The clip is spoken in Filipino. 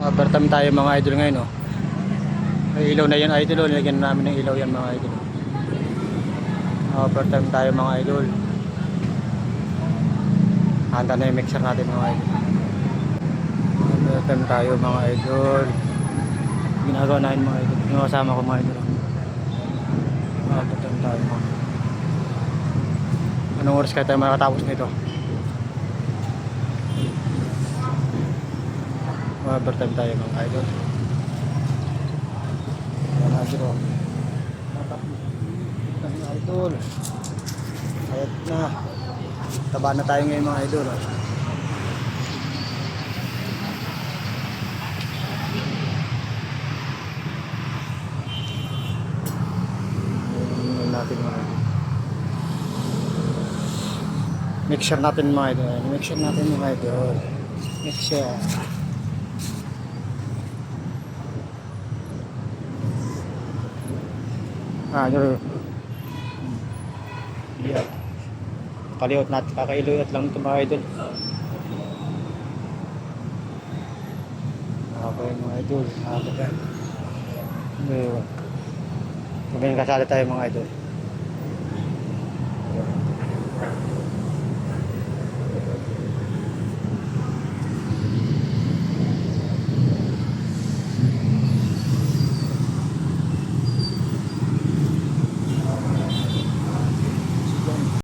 Overtime tayo mga idol ngayon, no? May ilaw na yan, idol. oh. Nilagyan na namin ng ilaw yan, mga idol. Overtime tayo, mga idol. Handa na yung mixer natin, mga idol. Overtime tayo, mga idol. Ginagawa namin, mga idol. Yung ko, mga idol. Overtime tayo, mga Anong oras kaya tayo makatapos nito? Overtime tayo mga idol. Yan. Matapos mga idol. Ayat na. Taba na tayo ngayon mga idol. oh. Yan natin mga. Mixture natin mga idol. Mixture natin mga idol. Mixture. Ah, yun. Yeah. Kaliot natin, kakailuot lang ito mga idol. Okay mga idol, okay ka. Ngayon. Kasali tayo mga idol.